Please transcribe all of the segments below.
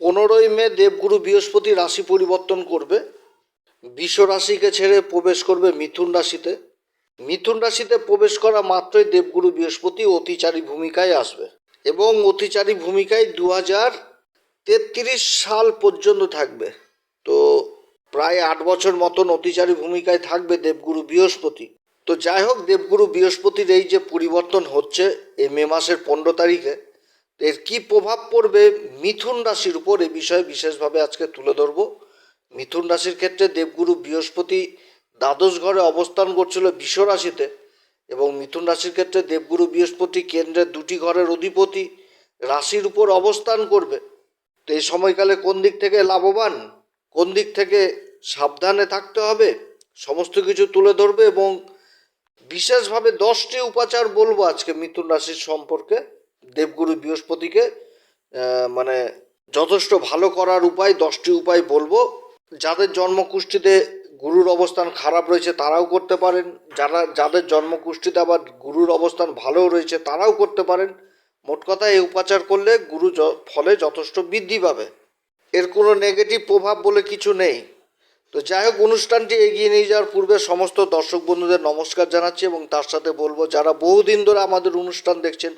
পনেরোই মে দেবগুরু বৃহস্পতি রাশি পরিবর্তন করবে। বিশ্ব রাশিকে ছেড়ে প্রবেশ করবে মিথুন রাশিতে। মিথুন রাশিতে প্রবেশ করা মাত্রই দেবগুরু বৃহস্পতি অতিচারী ভূমিকায় আসবে এবং অতিচারী ভূমিকায় দু হাজার তেত্রিশ সাল পর্যন্ত থাকবে। তো প্রায় আট বছর মতন অতিচারী ভূমিকায় থাকবে দেবগুরু বৃহস্পতি। তো যাই হোক, দেবগুরু বৃহস্পতির এই যে পরিবর্তন হচ্ছে এই মে মাসের পনেরো তারিখে এর কি প্রভাব পড়বে মিথুন রাশির উপর এ বিষয়ে বিশেষভাবে আজকে তুলে ধরব। মিথুন রাশির ক্ষেত্রে দেবগুরু বৃহস্পতি দ্বাদশ ঘরে অবস্থান করছিল বিষ রাশিতে এবং মিথুন রাশির ক্ষেত্রে দেবগুরু বৃহস্পতি কেন্দ্রের দুটি ঘরের অধিপতি রাশির উপর অবস্থান করবে। তো এই সময়কালে কোন দিক থেকে লাভবান? কোন দিক থেকে সাবধানে থাকতে হবে? সমস্ত কিছু তুলে ধরবে এবং বিশেষভাবে দশটি উপাচার বলব আজকে মিথুন রাশির সম্পর্কে। দেবগুরু বৃহস্পতিকে মানে যথেষ্ট ভালো করার উপায়, দশটি উপায় বলব। যাদের জন্মকুষ্ঠিতে গুরুর অবস্থান খারাপ রয়েছে, তারাও করতে পারেন। যারা, যাদের জন্মকুষ্ঠিতে আবার গুরুর অবস্থান ভালো রয়েছে, তারাও করতে পারেন। মোট কথা, এই উপাচার করলে গুরু ফলে যথেষ্ট বৃদ্ধি পাবে। এর কোনো নেগেটিভ প্রভাব বলে কিছু নেই। তো যাই হোক, অনুষ্ঠানটি এগিয়ে নিয়ে যাওয়ার পূর্বে সমস্ত দর্শক বন্ধুদের নমস্কার জানাচ্ছি এবং তার সাথে বলব, যারা বহুদিন ধরে আমাদের অনুষ্ঠান দেখছেন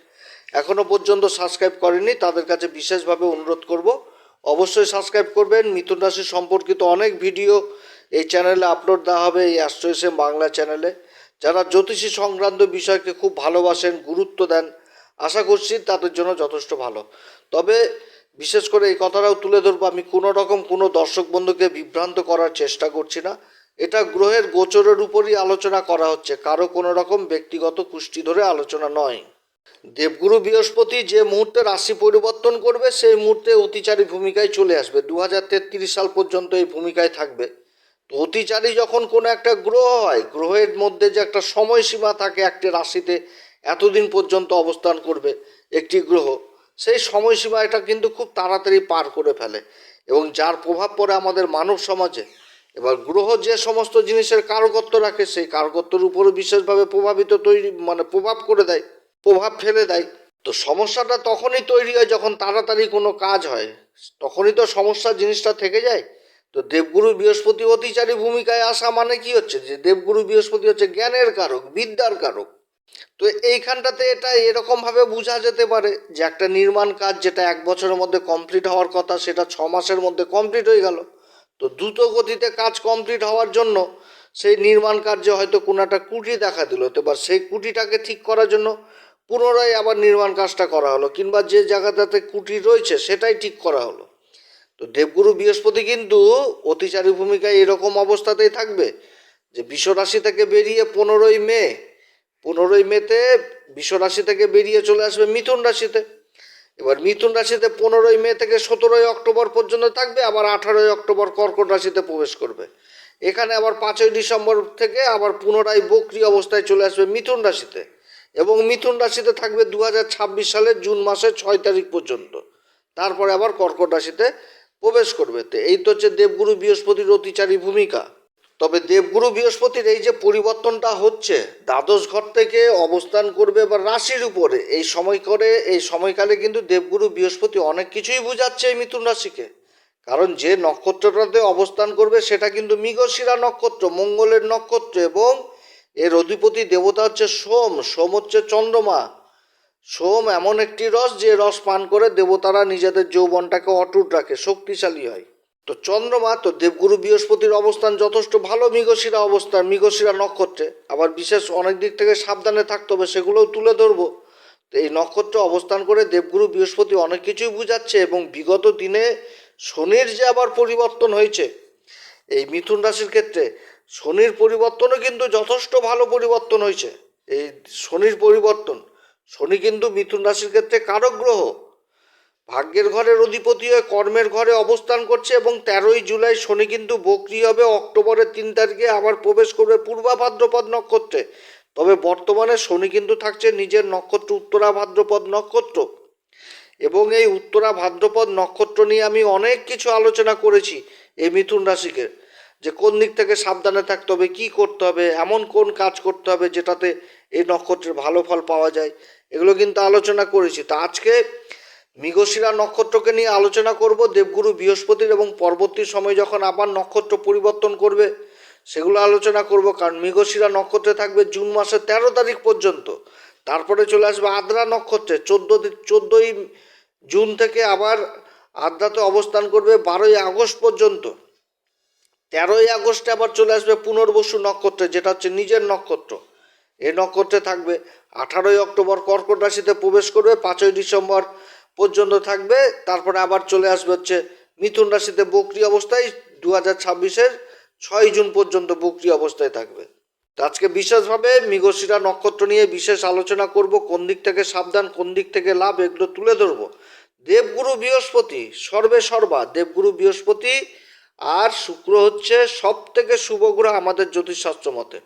এখনও পর্যন্ত সাবস্ক্রাইব করেনি তাদের কাছে বিশেষভাবে অনুরোধ করব। অবশ্যই সাবস্ক্রাইব করবেন। মিথুন রাশি সম্পর্কিত অনেক ভিডিও এই চ্যানেলে আপলোড দেওয়া হবে, এই অ্যাস্ট্রো এস এম বাংলা চ্যানেলে। যারা জ্যোতিষী সংক্রান্ত বিষয়কে খুব ভালোবাসেন, গুরুত্ব দেন, আশা করছি তাদের জন্য যথেষ্ট ভালো। তবে বিশেষ করে এই কথাটাও তুলে ধরবো, আমি কোনো রকম কোনো দর্শক বন্ধুকে বিভ্রান্ত করার চেষ্টা করছি না। এটা গ্রহের গোচরের উপরই আলোচনা করা হচ্ছে, কারও কোনো রকম ব্যক্তিগত কুষ্টি ধরে আলোচনা নয়। দেবগুরু বৃহস্পতি যে মুহূর্তে রাশি পরিবর্তন করবে, সেই মুহূর্তে অতিচারী ভূমিকায় চলে আসবে। দু হাজার তেত্রিশ সাল পর্যন্ত এই ভূমিকায় থাকবে। তো অতিচারী যখন কোনো একটা গ্রহ হয়, গ্রহের মধ্যে যে একটা সময়সীমা থাকে একটি রাশিতে, এতদিন পর্যন্ত অবস্থান করবে একটি গ্রহ, সেই সময়সীমা এটা কিন্তু খুব তাড়াতাড়ি পার করে ফেলে। এবং যার প্রভাব পড়ে আমাদের মানব সমাজে, এবার গ্রহ যে সমস্ত জিনিসের কারকত্ব রাখে, সেই কারকত্বের উপরে বিশেষভাবে প্রভাবিত তৈরি মানে প্রভাব করে দেয়। প্রভাব ফেলে দেয়। তো সমস্যাটা তখনই তৈরি হয় যখন তাড়াতাড়ি কোনো কাজ হয়। তখনই তো সমস্যা জিনিসটা থেকে যায়। তো দেবগুরু বৃহস্পতি অতিচারী ভূমিকায় আসা মানে কি হচ্ছে? যে দেবগুরু বৃহস্পতি হচ্ছে জ্ঞানের কারক, বিদ্যার কারক। তো এইখানটাতে এটা এরকমভাবে বোঝা যেতে পারে যে একটা নির্মাণ কাজ যেটা এক বছরের মধ্যে কমপ্লিট হওয়ার কথা, সেটা ছ মাসের মধ্যে কমপ্লিট হয়ে গেল। তো দ্রুত গতিতে কাজ কমপ্লিট হওয়ার জন্য সেই নির্মাণ কার্যে হয়তো কোনো একটা কুটি দেখা দিল। তো এবার সেই কুটিটাকে ঠিক করার জন্য পুনরায় আবার নির্মাণ কাজটা করা হলো, কিংবা যে জায়গাটাতে কুটি রয়েছে সেটাই ঠিক করা হলো। তো দেবগুরু বৃহস্পতি কিন্তু অতিচারী ভূমিকায় এরকম অবস্থাতেই থাকবে যে বিশ্বরাশি থেকে বেরিয়ে পনেরোই মে, পনেরোই মেতে বিশ্বরাশি থেকে বেরিয়ে চলে আসবে মিথুন রাশিতে। এবার মিথুন রাশিতে পনেরোই মে থেকে সতেরোই অক্টোবর পর্যন্ত থাকবে, আবার আঠারোই অক্টোবর কর্কট রাশিতে প্রবেশ করবে। এখানে আবার পাঁচই ডিসেম্বর থেকে আবার পুনরায় বক্রি অবস্থায় চলে আসবে মিথুন রাশিতে। এবং মিথুন রাশিতে থাকবে দু হাজার ছাব্বিশ সালের জুন মাসের ছয় তারিখ পর্যন্ত। তারপরে আবার কর্কট রাশিতে প্রবেশ করবে। তো এই তো হচ্ছে দেবগুরু বৃহস্পতির অতিচারী ভূমিকা। তবে দেবগুরু বৃহস্পতির এই যে পরিবর্তনটা হচ্ছে, দ্বাদশ ঘর থেকে অবস্থান করবে বা রাশির উপরে, এই সময় করে, এই সময়কালে কিন্তু দেবগুরু বৃহস্পতি অনেক কিছুই বোঝাচ্ছে এই মিথুন রাশিকে। কারণ যে নক্ষত্রটাতে অবস্থান করবে, সেটা কিন্তু মৃগশিরা নক্ষত্র, মঙ্গলের নক্ষত্র এবং এর অধিপতি দেবতা হচ্ছে সোম সোম হচ্ছে চন্দ্রমা। সোম এমন একটি রস যে রস পান করে দেবতারা নিজেদের যৌবনটাকে অটুট রাখে, শক্তিশালী হয়। তো চন্দ্রমা, তো দেবগুরু বৃহস্পতির অবস্থান যথেষ্ট ভালো, মৃগশিরা অবস্থান, মৃগশিরা নক্ষত্রে। আবার বিশেষ অনেক দিক থেকে সাবধানে থাকতে হবে, সেগুলোও তুলে ধরবো। তো এই নক্ষত্রে অবস্থান করে দেবগুরু বৃহস্পতি অনেক কিছুই বুঝাচ্ছে এবং বিগত দিনে শনির যে আবার পরিবর্তন হয়েছে, এই মিথুন রাশির ক্ষেত্রে শনির পরিবর্তনও কিন্তু যথেষ্ট ভালো পরিবর্তন হয়েছে। এই শনির পরিবর্তন, শনি কিন্তু মিথুন রাশির ক্ষেত্রে কারক গ্রহ ভাগ্যের ঘরের অধিপতি হয়ে কর্মের ঘরে অবস্থান করছে এবং তেরোই জুলাই শনি কিন্তু বকরি হবে, অক্টোবরের তিন তারিখে আবার প্রবেশ করবে পূর্বা ভাদ্রপদ নক্ষত্রে। তবে বর্তমানে শনি কিন্তু থাকছে নিজের নক্ষত্র, উত্তরা ভাদ্রপদ নক্ষত্র। এবং এই উত্তরা ভাদ্রপদ নক্ষত্র নিয়ে আমি অনেক কিছু আলোচনা করেছি এই মিথুন রাশিকে। যে কোন দিক থেকে সাবধানে থাকতে হবে, কী করতে হবে, এমন কোন কাজ করতে হবে যেটাতে এই নক্ষত্রের ভালো ফল পাওয়া যায়, এগুলো কিন্তু আলোচনা করেছি। তা আজকে মৃগশিরা নক্ষত্রকে নিয়ে আলোচনা করব। দেবগুরু বৃহস্পতির এবং পরবর্তী সময় যখন আবার নক্ষত্র পরিবর্তন করবে, সেগুলো আলোচনা করব। কারণ মৃগশিরা নক্ষত্রে থাকবে জুন মাসের তেরো তারিখ পর্যন্ত। তারপরে চলে আসবে আদ্রা নক্ষত্রে। চোদ্দ চোদ্দোই জুন থেকে আবার আদ্রাতে অবস্থান করবে, বারোই আগস্ট পর্যন্ত। তেরোই আগস্টে আবার চলে আসবে পুনর্বসু নক্ষত্রে, যেটা হচ্ছে নিজের নক্ষত্র। এই নক্ষত্রে থাকবে আঠারোই অক্টোবর কর্কট রাশিতে প্রবেশ করবে, পাঁচই ডিসেম্বর পর্যন্ত থাকবে, তারপরে আবার চলে আসবে হচ্ছে মিথুন রাশিতে বকরি অবস্থায় দু হাজার ছাব্বিশের ছয় জুন পর্যন্ত বকরি অবস্থায় থাকবে। আজকে বিশেষভাবে মৃগশিরা নক্ষত্র নিয়ে বিশেষ আলোচনা করব, কোন দিক থেকে সাবধান, কোন দিক থেকে লাভ, এগুলো তুলে ধরবো। দেবগুরু বৃহস্পতি, সর্বে সর্বা, দেবগুরু বৃহস্পতি আর শুক্র হচ্ছে সব থেকে শুভ গ্রহ আমাদের জ্যোতিষশাস্ত্র মতে।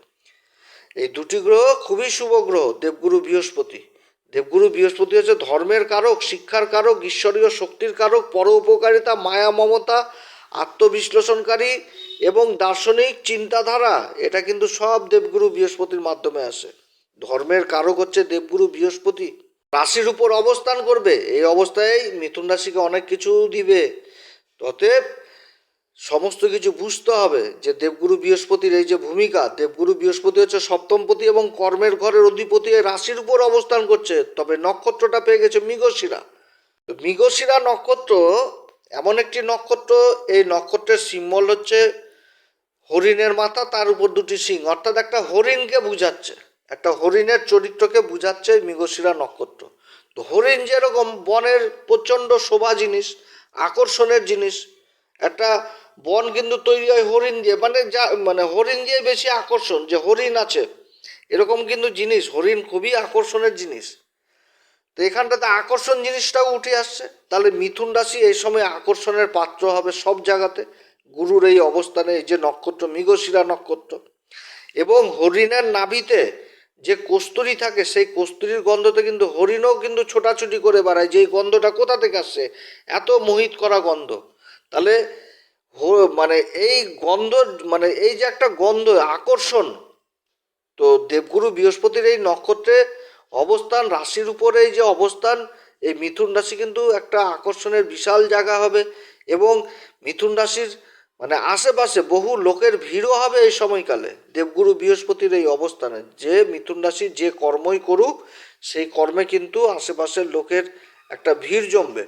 এই দুটি গ্রহ খুবই শুভ গ্রহ, দেবগুরু বৃহস্পতি। দেবগুরু বৃহস্পতি হচ্ছে ধর্মের কারক, শিক্ষার কারক, ঈশ্বরীয় শক্তির কারক, পর উপকারিতা, মায়া, মমতা, আত্মবিশ্লেষণকারী এবং দার্শনিক চিন্তাধারা। এটা কিন্তু সব দেবগুরু বৃহস্পতির মাধ্যমে আসে। ধর্মের কারক হচ্ছে দেবগুরু বৃহস্পতি। রাশির উপর অবস্থান করবে, এই অবস্থায় মিথুন রাশিকে অনেক কিছু দিবে। অতএব সমস্ত কিছু বুঝতে হবে যে দেবগুরু বৃহস্পতির এই যে ভূমিকা, দেবগুরু বৃহস্পতি হচ্ছে সপ্তমপতি এবং কর্মের ঘরের অধিপতি রাশির উপর অবস্থান করছে। তবে নক্ষত্রটা পেয়ে গেছে মৃগশিরা। মৃগশিরা নক্ষত্র, এমন একটি নক্ষত্র, এই নক্ষত্রের সিম্বল হচ্ছে হরিণের মাথা, তার উপর দুটি সিং। অর্থাৎ একটা হরিণকে বুঝাচ্ছে, একটা হরিণের চরিত্রকে বুঝাচ্ছে মৃগশিরা নক্ষত্র। তো হরিণ যেরকম বনের প্রচণ্ড শোভা জিনিস, আকর্ষণের জিনিস একটা বন কিন্তু তৈরি হয় হরিণ দিয়ে মানে যা মানে হরিণ দিয়ে বেশি আকর্ষণ যে হরিণ আছে। এরকম কিন্তু জিনিস, হরিণ খুবই আকর্ষণের জিনিস। তো এখানটাতে আকর্ষণ জিনিসটাও উঠে আসছে। তাহলে মিথুন রাশি এই সময় আকর্ষণের পাত্র হবে সব জায়গাতে। গুরুর এই অবস্থানে এই যে নক্ষত্র, মৃগশিরা নক্ষত্র। এবং হরিণের নাভিতে যে কস্তুরি থাকে, সেই কস্তুরির গন্ধতে কিন্তু হরিণও কিন্তু ছোটাছুটি করে বেড়ায় যে এই গন্ধটা কোথা থেকে আসছে? এত মোহিত করা গন্ধ। তাহলে মানে এই গন্ধ মানে এই যে একটা গন্ধ, আকর্ষণ, তো দেবগুরু বৃহস্পতির এই নক্ষত্রে অবস্থান, রাশির উপরে এই যে অবস্থান, এই মিথুন রাশি কিন্তু একটা আকর্ষণের বিশাল জায়গা হবে এবং মিথুন রাশির মানে আশেপাশে বহু লোকের ভিড়ও হবে এই সময়কালে দেবগুরু বৃহস্পতির এই অবস্থানে। যে মিথুন রাশি যে কর্মই করুক, সেই কর্মে কিন্তু আশেপাশের লোকের একটা ভিড় জমবে।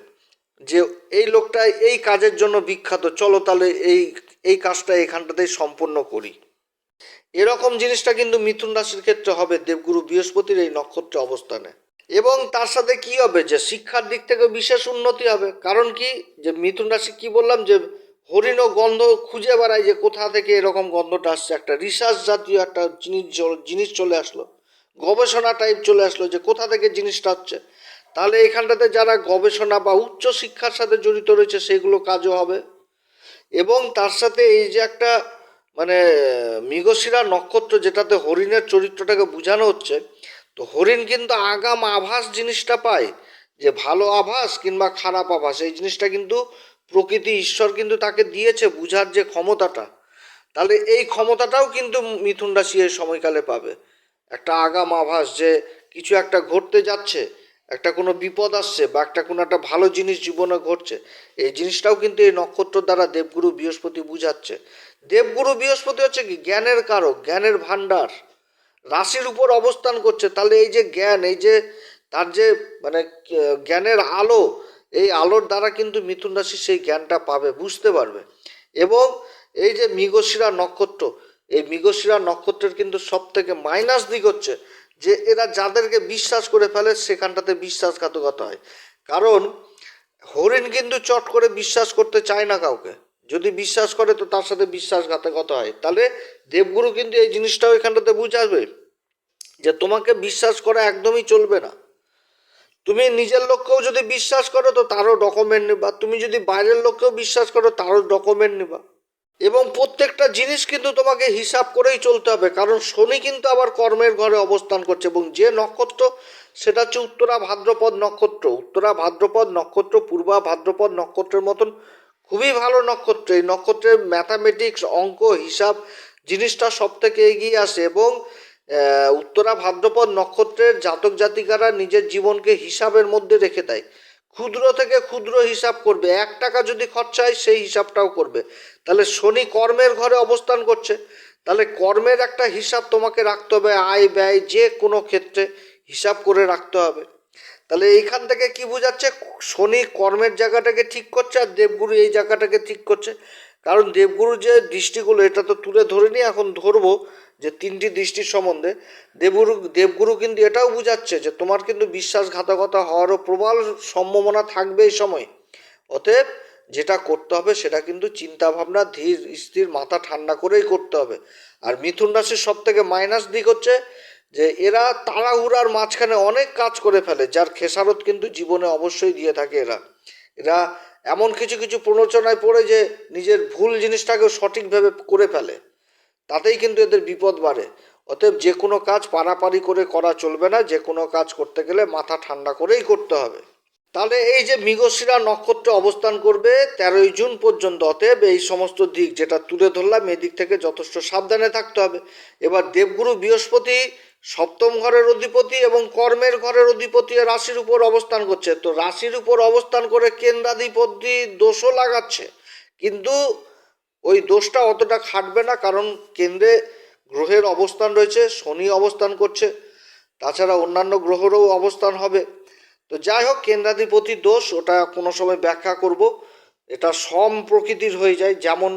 যে এই লোকটা এই কাজের জন্য বিখ্যাত, চলো তাহলে এই এই কাজটা এখানটাতেই সম্পূর্ণ করি। এরকম জিনিসটা কিন্তু মিথুন রাশির ক্ষেত্রে হবে, দেবগুরু বৃহস্পতির এই নক্ষত্রে অবস্থানে। এবং তার সাথে কি হবে যে শিক্ষার দিক থেকে বিশেষ উন্নতি হবে। কারণ কি? যে মিথুন রাশি কি বললাম যে হরিণ গন্ধ খুঁজে বেড়ায় যে কোথা থেকে এরকম গন্ধটা আসছে। একটা রিসার্চ জাতীয় একটা জিনিস জিনিস চলে আসলো, গবেষণা টাইপ চলে আসলো যে কোথা থেকে জিনিসটা হচ্ছে তাহলে এখানটাতে যারা গবেষণা বা উচ্চ শিক্ষার সাথে জড়িত রয়েছে, সেগুলো কাজও হবে। এবং তার সাথে এই যে একটা মানে মৃগশিরা নক্ষত্র যেটাতে হরিণের চরিত্রটাকে বোঝানো হচ্ছে, তো হরিণ কিন্তু আগাম আভাস জিনিসটা পায়, যে ভালো আভাস কিংবা খারাপ আভাস। এই জিনিসটা কিন্তু প্রকৃতি, ঈশ্বর কিন্তু তাকে দিয়েছে বুঝার যে ক্ষমতাটা। তাহলে এই ক্ষমতাটাও কিন্তু মিথুন রাশি এই সময়কালে পাবে। একটা আগাম আভাস যে কিছু একটা ঘটতে যাচ্ছে একটা কোনো বিপদ আসছে বা একটা কোনো একটা ভালো জিনিস জীবনে ঘটছে, এই জিনিসটাও কিন্তু এই নক্ষত্র দ্বারা দেবগুরু বৃহস্পতি বুঝাচ্ছে। দেবগুরু বৃহস্পতি হচ্ছে কি? জ্ঞানের কারক, জ্ঞানের ভাণ্ডার। রাশির উপর অবস্থান করছে। তাহলে এই যে জ্ঞান, এই যে তার যে মানে জ্ঞানের আলো, এই আলোর দ্বারা কিন্তু মিথুন রাশি সেই জ্ঞানটা পাবে, বুঝতে পারবে। এবং এই যে মৃগশিরা নক্ষত্র, এই মৃগশিরা নক্ষত্রের কিন্তু সব থেকে মাইনাস দিক হচ্ছে। যে এরা যাদেরকে বিশ্বাস করে ফেলে, সেখানটাতে বিশ্বাসঘাতকতা হয়। কারণ, হরিণ কিন্তু চট করে বিশ্বাস করতে চায় না কাউকে। যদি বিশ্বাস করে, তো তার সাথে বিশ্বাসঘাতকতা হয়। তাহলে দেবগুরু কিন্তু এই জিনিসটাও এখানটাতে বুঝাবে যে তোমাকে বিশ্বাস করা একদমই চলবে না। তুমি নিজের লোককেও যদি বিশ্বাস করো, তো তারও ডকুমেন্ট নেবা। তুমি যদি বাইরের লোককেও বিশ্বাস করো, তারও ডকুমেন্ট নেবা। এবং প্রত্যেকটা জিনিস কিন্তু তোমাকে হিসাব করেই চলতে হবে, কারণ শনি কিন্তু আবার কর্মের ঘরে অবস্থান করছে এবং যে নক্ষত্র, সেটা হচ্ছে উত্তরা ভাদ্রপদ নক্ষত্র। উত্তরা ভাদ্রপদ নক্ষত্র, পূর্বা ভাদ্রপদ নক্ষত্রের মতন খুবই ভালো নক্ষত্র। এই নক্ষত্রের ম্যাথামেটিক্স অঙ্ক, হিসাব জিনিসটা সব থেকে এগিয়ে আসে এবং উত্তরা ভাদ্রপদ নক্ষত্রের জাতক জাতিকারা নিজের জীবনকে হিসাবের মধ্যে রেখে দেয়। ক্ষুদ্র থেকে ক্ষুদ্র হিসাব করবে। এক টাকা যদি খরচা হয় সেই হিসাবটাও করবে। তাহলে শনি কর্মের ঘরে অবস্থান করছে। তাহলে কর্মের একটা হিসাব তোমাকে রাখতে হবে। আয়, ব্যয় যে কোনো ক্ষেত্রে হিসাব করে রাখতে হবে। তাহলে এইখান থেকে কি বোঝাচ্ছে? শনি কর্মের জায়গাটাকে ঠিক করছে আর দেবগুরু এই জায়গাটাকে ঠিক করছে। কারণ দেবগুরু যে দৃষ্টিগুলো এটা তো তুলে ধরে নি এখন ধরবো। যে তিনটি দৃষ্টির সম্বন্ধে দেবগুরু দেবগুরু কিন্তু এটাও বোঝাচ্ছে যে তোমার কিন্তু বিশ্বাসঘাতকতা হওয়ারও প্রবল সম্ভাবনা থাকবে এই সময়। অতএব যেটা করতে হবে সেটা কিন্তু চিন্তা ভাবনা ধীর স্থির মাথা ঠান্ডা করেই করতে হবে। আর মিথুন রাশির সব থেকে মাইনাস দিক হচ্ছে যে এরা তাড়াহুড়ার মাঝখানে অনেক কাজ করে ফেলে, যার খেসারত কিন্তু জীবনে অবশ্যই দিয়ে থাকে এরা। এরা এমন কিছু কিছু প্ররোচনায় পড়ে যে নিজের ভুল জিনিসটাকেও সঠিকভাবে করে ফেলে। তাতেই কিন্তু এদের বিপদ বাড়ে। অতএব যে কোনো কাজ পারাপারি করে করা চলবে না, যে কোনো কাজ করতে গেলে মাথা ঠান্ডা করেই করতে হবে। তাহলে এই যে মৃগশিরা নক্ষত্রে অবস্থান করবে তেরোই জুন পর্যন্ত, অতএব এই সমস্ত দিক যেটা তুলে ধরলাম এদিক থেকে যথেষ্ট সাবধানে থাকতে হবে। এবার দেবগুরু বৃহস্পতি সপ্তম ঘরের অধিপতি এবং কর্মের ঘরের অধিপতি রাশির উপর অবস্থান করছে। তো রাশির উপর অবস্থান করে কেন্দ্রাধিপতি দোষও লাগাচ্ছে। কিন্তু ওই দোষটা অতটা খাটবে না, কারণ কেন্দ্রে গ্রহের অবস্থান রয়েছে, শনি অবস্থান করছে, তাছাড়া অন্যান্য গ্রহেরও অবস্থান হবে। তো যাই হোক, কেন্দ্রাধিপতি দোষ, ওটা কোনো সময় ব্যাখ্যা করব। এটা সম প্রকৃতির হয়ে যায়, যেমন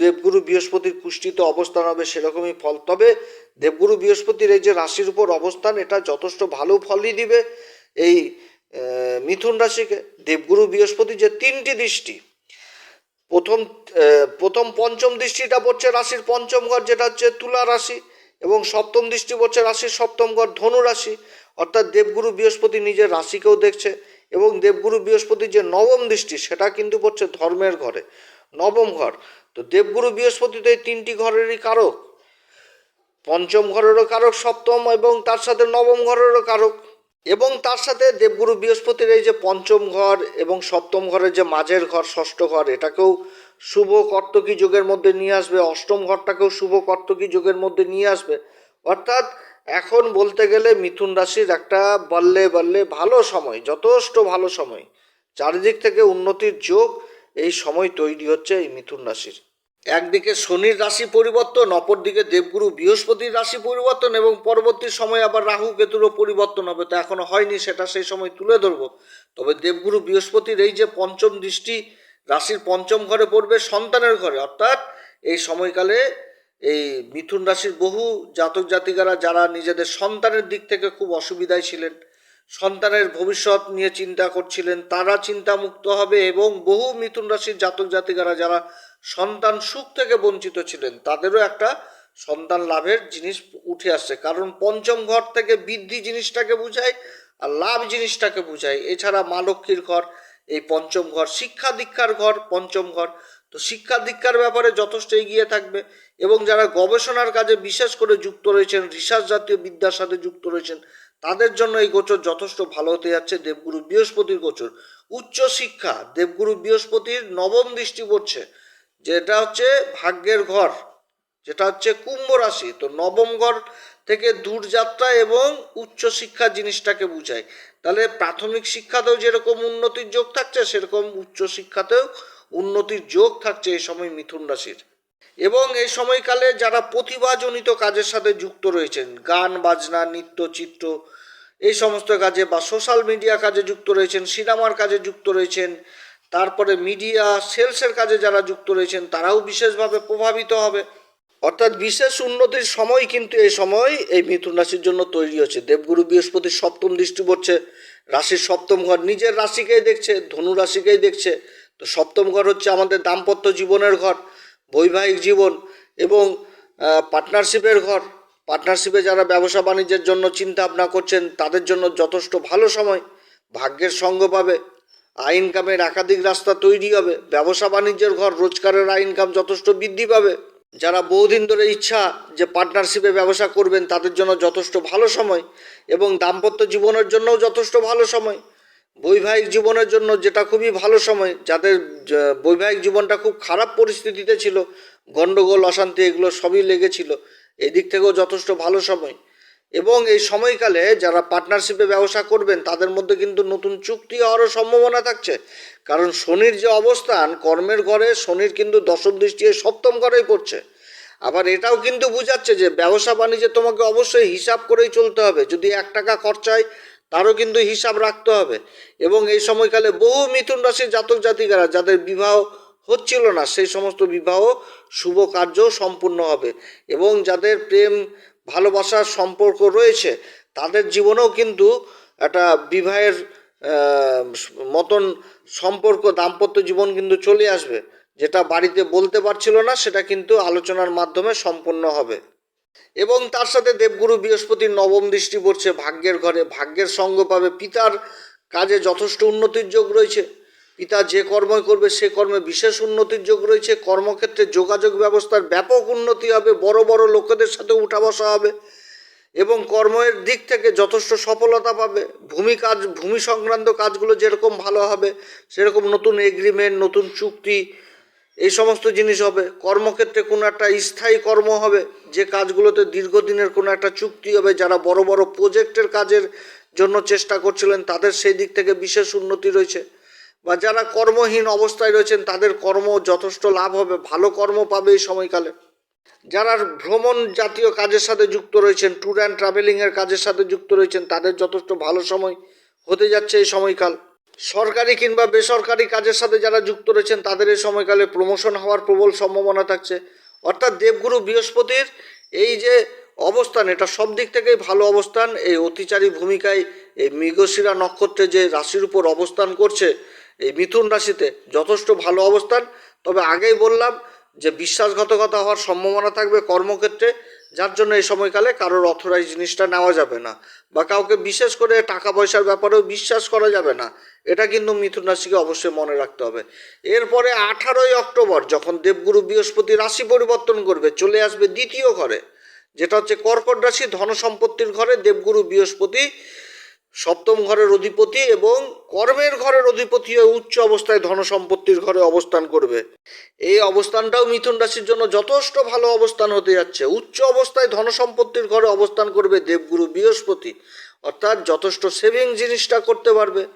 দেবগুরু বৃহস্পতির কুষ্ঠিতে অবস্থান হবে সেরকমই ফল। তবে দেবগুরু বৃহস্পতির এই যে রাশির উপর অবস্থান, এটা যথেষ্ট ভালো ফলই দিবে এই মিথুন রাশিকে। দেবগুরু বৃহস্পতি যে তিনটি দৃষ্টি প্রথম প্রথম পঞ্চম দৃষ্টিটা পড়ছে রাশির পঞ্চম ঘর, যেটা হচ্ছে তুলা রাশি এবং সপ্তম দৃষ্টি পড়ছে রাশির সপ্তম ঘর, ধনু রাশি। অর্থাৎ দেবগুরু বৃহস্পতি নিজের রাশিকেও দেখছে এবং দেবগুরু বৃহস্পতির যে নবম দৃষ্টি, সেটা কিন্তু পড়ছে ধর্মের ঘরে, নবম ঘর। তো দেবগুরু বৃহস্পতি তো এই তিনটি ঘরেরই কারক। পঞ্চম ঘরেরও কারক, সপ্তম এবং তার সাথে নবম ঘরেরও কারক। এবং তার সাথে দেবগুরু বৃহস্পতির এই যে পঞ্চম ঘর এবং সপ্তম ঘরের যে মাঝের ঘর, ষষ্ঠ ঘর, এটাকেও শুভ কর্তকী যুগের মধ্যে নিয়ে আসবে। অষ্টম ঘরটাকেও শুভ কর্তকী যুগের মধ্যে নিয়ে আসবে। অর্থাৎ এখন বলতে গেলে মিথুন রাশির একটা বললে বললে ভালো সময়, যথেষ্ট ভালো সময়। চারিদিক থেকে উন্নতির যোগ এই সময় তৈরি হচ্ছে এই মিথুন রাশির। একদিকে শনির রাশি পরিবর্তন, অপরদিকে দেবগুরু বৃহস্পতির রাশি পরিবর্তন এবং পরবর্তী সময় আবার রাহু, কেতুরও পরিবর্তন হবে। তো এখনও হয়নি, সেটা সেই সময় তুলে ধরবো। তবে দেবগুরু বৃহস্পতির এই যে পঞ্চম দৃষ্টি, রাশির পঞ্চম ঘরে পড়বে সন্তানের ঘরে। অর্থাৎ এই সময়কালে এই মিথুন রাশির বহু জাতক জাতিকারা যারা নিজেদের সন্তানের দিক থেকে খুব অসুবিধায় ছিলেন, সন্তানের ভবিষ্যৎ নিয়ে চিন্তা করছিলেন, তারা চিন্তামুক্ত হবে এবং বহু মিথুন রাশির জাতক জাতিকারা যারা সন্তান সুখ থেকে বঞ্চিত ছিলেন, তাদেরও একটা সন্তান লাভের জিনিস উঠে আসছে। কারণ পঞ্চম ঘর থেকে বৃদ্ধি জিনিসটাকে বুঝায় আর লাভ জিনিসটাকে বুঝায়। এছাড়া মা লক্ষ্মীর ঘর, এই পঞ্চম ঘর, শিক্ষা দীক্ষার ঘর, পঞ্চম ঘর। তো শিক্ষা দীক্ষার ব্যাপারে যথেষ্ট এগিয়ে থাকবে এবং যারা গবেষণার কাজে বিশেষ করে যুক্ত রয়েছেন, রিসার্চ জাতীয় বিদ্যার সাথে যুক্ত রয়েছেন, তাদের জন্য এই গোচর যথেষ্ট ভালো হতে যাচ্ছে দেবগুরু বৃহস্পতির গোচর। উচ্চ শিক্ষা, দেবগুরু বৃহস্পতির নবম দৃষ্টি পড়ছে। যেটা হচ্ছে ভাগ্যের ঘর, যেটা হচ্ছে কুম্ভ রাশি। তো নবম ঘর থেকে দূরযাত্রা এবং উচ্চ শিক্ষা জিনিসটাকে বুঝায়। তাহলে প্রাথমিক শিক্ষাতেও যেরকম উন্নতির যোগ থাকছে, সেরকম উচ্চ শিক্ষাতেও উন্নতির যোগ থাকছে এই সময় মিথুন রাশির। এবং এই সময়কালে যারা প্রতিভাজনিত কাজের সাথে যুক্ত রয়েছেন, গান, বাজনা, নৃত্য, চিত্র, এই সমস্ত কাজে বা সোশ্যাল মিডিয়া কাজে যুক্ত রয়েছেন, সিনেমার কাজে যুক্ত রয়েছেন তারপরে মিডিয়া, সেলসের কাজে যারা যুক্ত রয়েছেন, তারাও বিশেষভাবে প্রভাবিত হবে। অর্থাৎ বিশেষ উন্নতির সময় কিন্তু এই সময় এই মিথুন রাশির জন্য তৈরি হচ্ছে। দেবগুরু বৃহস্পতির সপ্তম দৃষ্টি পড়ছে, রাশির সপ্তম ঘর নিজের রাশিকেই দেখছে, ধনু রাশিকেই দেখছে। তো সপ্তম ঘর হচ্ছে আমাদের দাম্পত্য জীবনের ঘর, বৈবাহিক জীবন এবং পার্টনারশিপের ঘর। পার্টনারশিপে যারা ব্যবসা বাণিজ্যের জন্য চিন্তা ভাবনা করছেন, তাদের জন্য যথেষ্ট ভালো সময়, ভাগ্যের সঙ্গ পাবে। আয় ইনকামের একাধিক রাস্তা তৈরি হবে। ব্যবসা বাণিজ্যের ঘর রোজগারের আয় ইনকাম যথেষ্ট বৃদ্ধি পাবে। যারা বহুদিন ধরে ইচ্ছা যে পার্টনারশিপে ব্যবসা করবেন, তাদের জন্য যথেষ্ট ভালো সময় এবং দাম্পত্য জীবনের জন্যও যথেষ্ট ভালো সময়। বৈবাহিক জীবনের জন্য যেটা খুবই ভালো সময়, যাদের বৈবাহিক জীবনটা খুব খারাপ পরিস্থিতিতে ছিল গণ্ডগোল অশান্তি এগুলো সবই লেগেছিল, এদিক থেকেও যথেষ্ট ভালো সময়। এবং এই সময়কালে যারা পার্টনারশিপে ব্যবসা করবেন, তাদের মধ্যে কিন্তু নতুন চুক্তি হওয়ারও সম্ভাবনা থাকছে। কারণ শনির যে অবস্থান, কর্মের ঘরে শনির কিন্তু দশম দৃষ্টি সপ্তম ঘরেই পড়ছে। আবার এটাও কিন্তু বুঝাচ্ছে যে ব্যবসা বাণিজ্যে তোমাকে অবশ্যই হিসাব করেই চলতে হবে। যদি এক টাকা খরচায় তারও কিন্তু হিসাব রাখতে হবে। এবং এই সময়কালে বহু মিথুন রাশির জাতক জাতিকারা, যাদের বিবাহ হচ্ছিল না, সেই সমস্ত বিবাহ শুভ কার্য সম্পূর্ণ হবে। এবং যাদের প্রেম ভালোবাসার সম্পর্ক রয়েছে, তাদের জীবনেও কিন্তু একটা বিবাহের মতন সম্পর্ক, দাম্পত্য জীবন কিন্তু চলে আসবে। যেটা বাড়িতে বলতে পারছিল না, সেটা কিন্তু আলোচনার মাধ্যমে সম্পন্ন হবে। এবং তার সাথে দেবগুরু বৃহস্পতির নবম দৃষ্টি পড়ছে, ভাগ্যের ঘরে। ভাগ্যের সঙ্গ পাবে, পিতার কাজে যথেষ্ট উন্নতির যোগ রয়েছে। পিতা যে কর্মই করবে, সে কর্মে বিশেষ উন্নতির যোগ রয়েছে। কর্মক্ষেত্রে যোগাযোগ ব্যবস্থার ব্যাপক উন্নতি হবে, বড় বড় লোকেদের সাথে উঠা বসা হবে এবং কর্মের দিক থেকে যথেষ্ট সফলতা পাবে। ভূমি কাজ, ভূমি সংক্রান্ত কাজগুলো যেরকম ভালো হবে, সেরকম নতুন এগ্রিমেন্ট নতুন চুক্তি, এই সমস্ত জিনিস হবে। কর্মক্ষেত্রে কোনো একটা স্থায়ী কর্ম হবে, যে কাজগুলোতে দীর্ঘদিনের কোনো একটা চুক্তি হবে, যারা বড় বড় প্রজেক্টের কাজের জন্য চেষ্টা করছিলেন, তাদের সেই দিক থেকে বিশেষ উন্নতি রয়েছে। বা যারা কর্মহীন অবস্থায় রয়েছেন, তাদের কর্ম যথেষ্ট লাভ হবে, ভালো কর্ম পাবে এই সময়কালে। যারা ভ্রমণ জাতীয় কাজের সাথে যুক্ত রয়েছেন ট্যুর অ্যান্ড ট্রাভেলিংয়ের কাজের সাথে যুক্ত রয়েছেন, তাদের যথেষ্ট ভালো সময় হতে যাচ্ছে এই সময়কাল। সরকারি কিংবা বেসরকারি কাজের সাথে যারা যুক্ত রয়েছেন, তাদের এই সময়কালে প্রমোশন হওয়ার প্রবল সম্ভাবনা থাকছে। অর্থাৎ দেবগুরু বৃহস্পতির এই যে অবস্থান, এটা সব দিক থেকেই ভালো অবস্থান। এই অতিচারী ভূমিকায় এই মৃগশিরা নক্ষত্রে যে রাশির উপর অবস্থান করছে এই মিথুন রাশিতে যথেষ্ট ভালো অবস্থান। তবে আগেই বললাম যে বিশ্বাসঘাতকতা হওয়ার সম্ভাবনা থাকবে কর্মক্ষেত্রে, যার জন্য এই সময়কালে কারোর অথরাইজ জিনিসটা নেওয়া যাবে না বা কাউকে বিশেষ করে টাকা পয়সার ব্যাপারেও বিশ্বাস করা যাবে না। এটা কিন্তু মিথুন রাশিকে অবশ্যই মনে রাখতে হবে। এরপরে আঠারোই অক্টোবর যখন দেবগুরু বৃহস্পতি রাশি পরিবর্তন করবে, চলে আসবে দ্বিতীয় ঘরে, যেটা হচ্ছে কর্কট রাশি ধন সম্পত্তির ঘরে দেবগুরু বৃহস্পতি সপ্তম ঘরের অধিপতি এবং কর্মের ঘরের অধিপতি হয়ে উচ্চ অবস্থায় ধন সম্পত্তির ঘরে অবস্থান করবে। এই অবস্থানটাও মিথুন রাশির জন্য যথেষ্ট ভালো অবস্থান হতে যাচ্ছে। উচ্চ অবস্থায় ধন সম্পত্তির ঘরে অবস্থান করবে দেবগুরু বৃহস্পতি। অর্থাৎ যথেষ্ট সেভিং জিনিসটা করতে পারবে।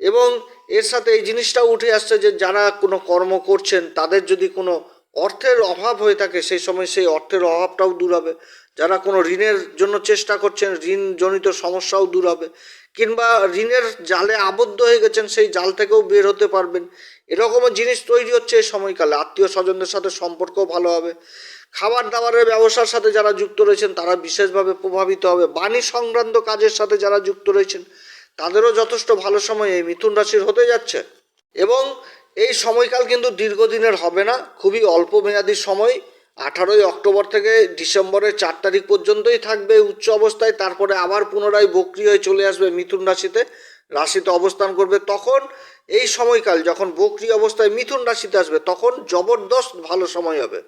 এবং এর সাথে এই জিনিসটাও উঠে আসছে যে যারা কোনো কর্ম করছেন, তাদের যদি কোনো অর্থের অভাব হয়ে থাকে, সেই সময় সেই অর্থের অভাবটাও দূর হবে। যারা কোনো ঋণের জন্য চেষ্টা করছেন, ঋণজনিত সমস্যাও দূর হবে। কিংবা ঋণের জালে আবদ্ধ হয়ে গেছেন, সেই জাল থেকেও বের হতে পারবেন। এরকমও জিনিস তৈরি হচ্ছে এই সময়কালে। আত্মীয় স্বজনদের সাথে সম্পর্কও ভালো হবে। খাবার দাবারের ব্যবসার সাথে যারা যুক্ত রয়েছেন, তারা বিশেষভাবে প্রভাবিত হবে। বাণী সংক্রান্ত কাজের সাথে যারা যুক্ত রয়েছেন, তাদেরও যথেষ্ট ভালো সময় এই মিথুন রাশির হতে যাচ্ছে। এবং এই সময়কাল কিন্তু দীর্ঘদিনের হবে না, খুবই অল্প মেয়াদি সময়। আঠারোই অক্টোবর থেকে ডিসেম্বরের চার তারিখ পর্যন্তই থাকবে উচ্চ অবস্থায়, তারপরে আবার পুনরায় বক্রি হয়ে চলে আসবে মিথুন রাশিতে। রাশিতে অবস্থান করবে তখন এই সময়কাল যখন বক্রি অবস্থায় মিথুন রাশিতে আসবে, তখন জবরদস্ত ভালো সময় হবে।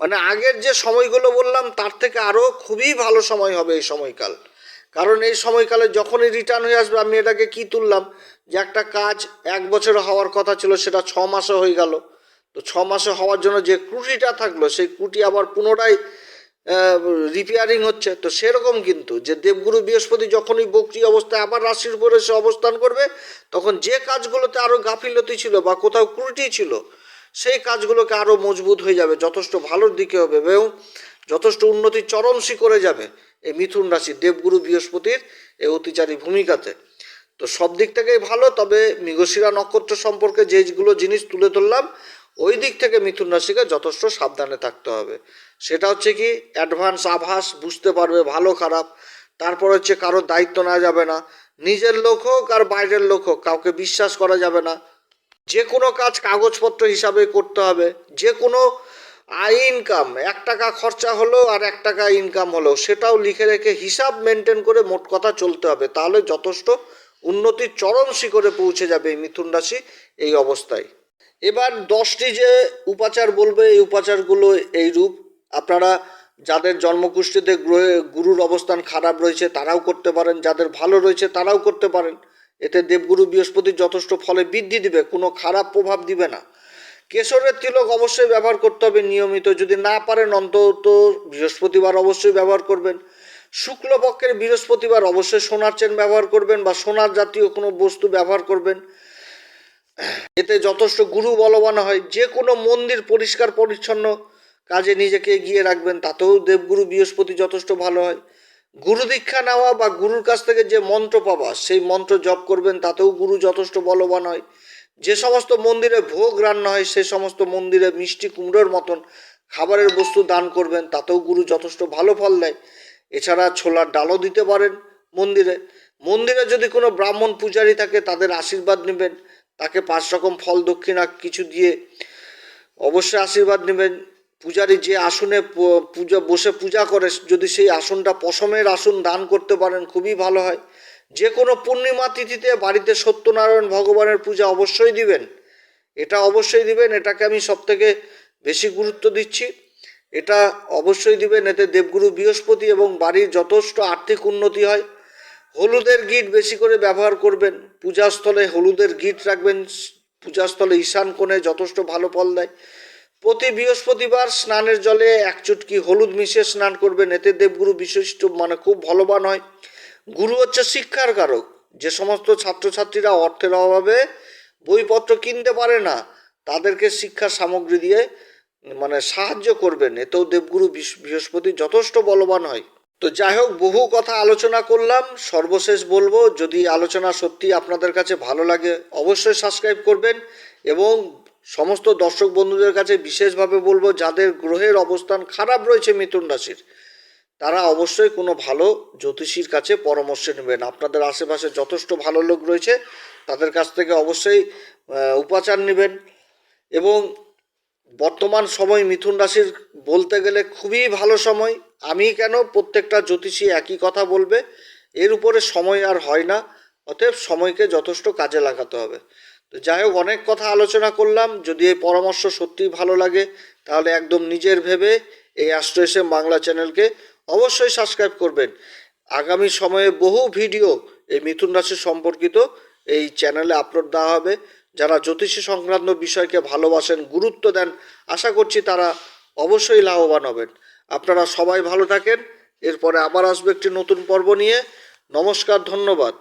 মানে আগের যে সময়গুলো বললাম, তার থেকে আরও খুবই ভালো সময় হবে এই সময়কাল। কারণ এই সময়কালে যখনই রিটার্ন হয়ে আসবে, আমি এটাকে কি তুললাম? যে একটা কাজ এক বছর হওয়ার কথা ছিল, সেটা ছ মাসে হয়ে গেল। তো ছ মাসে হওয়ার জন্য যে ত্রুটিটা থাকল, সেই ত্রুটি আবার পুনরায় রিপেয়ারিং হচ্ছে। তো সেরকম কিন্তু যে দেবগুরু বৃহস্পতি যখনই বক্রি অবস্থায় আবার রাশির উপরে সে অবস্থান করবে, তখন যে কাজগুলোতে আরও গাফিলতি ছিল বা কোথাও ত্রুটি ছিল, সেই কাজগুলোকে আরও মজবুত হয়ে যাবে, যথেষ্ট ভালোর দিকে হবে এবং যথেষ্ট উন্নতির চরম শিখরে যাবে এই মিথুন রাশি দেবগুরু বৃহস্পতির এই অতিচারী ভূমিকাতে। তো সব দিক থেকেই ভালো, তবে মৃগশিরা নক্ষত্র সম্পর্কে যেগুলো জিনিস তুলে ধরলাম ওই দিক থেকে মিথুন রাশিকে যথেষ্ট সাবধানে থাকতে হবে। সেটা হচ্ছে কি অ্যাডভান্স আভাস, বুঝতে পারবে, ভালো, খারাপ। তারপর হচ্ছে কারও দায়িত্ব নেওয়া যাবে না। নিজের লোক হোক আর বাইরের লোক হোক, কাউকে বিশ্বাস করা যাবে না। যে কোনো কাজ কাগজপত্র হিসাবে করতে হবে। যে কোনো আই ইনকাম এক টাকা খরচা হলো আর এক টাকা ইনকাম হলো সেটাও লিখে রেখে হিসাব মেনটেন করে মোট কথা চলতে হবে। তাহলে যথেষ্ট উন্নতির চরম শিখরে পৌঁছে যাবে এই মিথুন রাশি এই অবস্থায়। এবার দশটি যে উপাচার বলবে, এই উপাচারগুলো এই রূপ। আপনারা যাদের জন্মকুষ্ঠিতে গ্রহে গুরুর অবস্থান খারাপ রয়েছে, তারাও করতে পারেন। যাদের ভালো রয়েছে, তারাও করতে পারেন। এতে দেবগুরু বৃহস্পতির যথেষ্ট ফলে বৃদ্ধি দিবে, কোনো খারাপ প্রভাব দিবে না। কেশরের তিলক অবশ্যই ব্যবহার করতে হবে নিয়মিত। যদি না পারেন, অন্তত বৃহস্পতিবার অবশ্যই ব্যবহার করবেন। শুক্লপক্ষের বৃহস্পতিবার অবশ্যই সোনার চেন ব্যবহার করবেন বা সোনার জাতীয় কোনো বস্তু ব্যবহার করবেন। এতে যথেষ্ট গুরু বলবান হয়। যে কোনো মন্দির পরিষ্কার, পরিচ্ছন্ন কাজে নিজেকে এগিয়ে রাখবেন, তাতেও দেবগুরু বৃহস্পতি যথেষ্ট ভালো হয়। গুরু দীক্ষা নেওয়া বা গুরুর কাছ থেকে যে মন্ত্র পাওয়া, সেই মন্ত্র জপ করবেন, তাতেও গুরু যথেষ্ট বলবান হয়। যে সমস্ত মন্দিরে ভোগ রান্না হয়, সে সমস্ত মন্দিরে মিষ্টি কুমড়োর মতন খাবারের বস্তু দান করবেন, তাতেও গুরু যথেষ্ট ভালো ফল দেয়। এছাড়া ছোলার ডালও দিতে পারেন মন্দিরে। মন্দিরে যদি কোনো ব্রাহ্মণ পূজারী থাকে, তাদের আশীর্বাদ নেবেন। তাকে পাঁচ রকম ফল, দক্ষিণা কিছু দিয়ে অবশ্যই আশীর্বাদ নেবেন। পূজারী যে আসনে পূজা, বসে পূজা করে, যদি সেই আসনটা পশমের আসন দান করতে পারেন, খুবই ভালো হয়। যে কোনো পূর্ণিমা তিথিতে বাড়িতে সত্যনারায়ণ ভগবানের পূজা অবশ্যই দিবেন। এটা অবশ্যই দিবেন, এটাকে আমি সব থেকে বেশি গুরুত্ব দিচ্ছি। এটা অবশ্যই দিবেন, এতে দেবগুরু বৃহস্পতি এবং বাড়ির যথেষ্ট আর্থিক উন্নতি হয়। হলুদের গিট বেশি করে ব্যবহার করবেন। পূজাস্থলে হলুদের গিট রাখবেন। পূজাস্থলে ঈশান কোণে যথেষ্ট ভালো ফল দেয়। প্রতি বৃহস্পতিবার স্নানের জলে এক চুটকি হলুদ মিশিয়ে স্নান করবেন। এতে দেবগুরু বিশিষ্ট মানে খুব ভালোবান হয়। গুরু হচ্ছে শিক্ষার কারক যে সমস্ত ছাত্রছাত্রীরা অর্থের অভাবে বইপত্র কিনতে পারে না, তাদেরকে শিক্ষা সামগ্রী দিয়ে মানে সাহায্য করবেন। এতেও দেবগুরু বৃহস্পতি যথেষ্ট বলবান হয়। তো যাই হোক, বহু কথা আলোচনা করলাম। সর্বশেষ বলব, যদি আলোচনা সত্যি আপনাদের কাছে ভালো লাগে, অবশ্যই সাবস্ক্রাইব করবেন এবং সমস্ত দর্শক বন্ধুদের কাছে বিশেষভাবে বলব, যাদের গ্রহের অবস্থান খারাপ রয়েছে মিথুন রাশির, তারা অবশ্যই কোনো ভালো জ্যোতিষীর কাছে পরামর্শ নেবেন। আপনাদের আশেপাশে যথেষ্ট ভালো লোক রয়েছে, তাদের কাছ থেকে অবশ্যই উপাচার নেবেন এবং বর্তমান সময় মিথুন রাশির বলতে গেলে খুবই ভালো সময়। আমি কেন প্রত্যেকটা জ্যোতিষী একই কথা বলবে? এর উপরে সময় আর হয় না, অতএব সময়কে যথেষ্ট কাজে লাগাতে হবে। তো যাই হোক, অনেক কথা আলোচনা করলাম। যদি এই পরামর্শ সত্যিই ভালো লাগে, তাহলে একদম নিজের ভেবে এই অ্যাস্ট্রো এসএম বাংলা চ্যানেলকে অবশ্যই সাবস্ক্রাইব করবেন। আগামী সময়ে বহু ভিডিও এই মিথুন রাশি সম্পর্কিত এই চ্যানেলে আপলোড দেওয়া হবে। যারা জ্যোতিষী সংক্রান্ত বিষয়কে ভালোবাসেন, গুরুত্ব দেন, আশা করছি তারা অবশ্যই লাভবান হবেন। আপনারা সবাই ভালো থাকেন। এরপরে আবার আসবে একটি নতুন পর্ব নিয়ে। নমস্কার, ধন্যবাদ।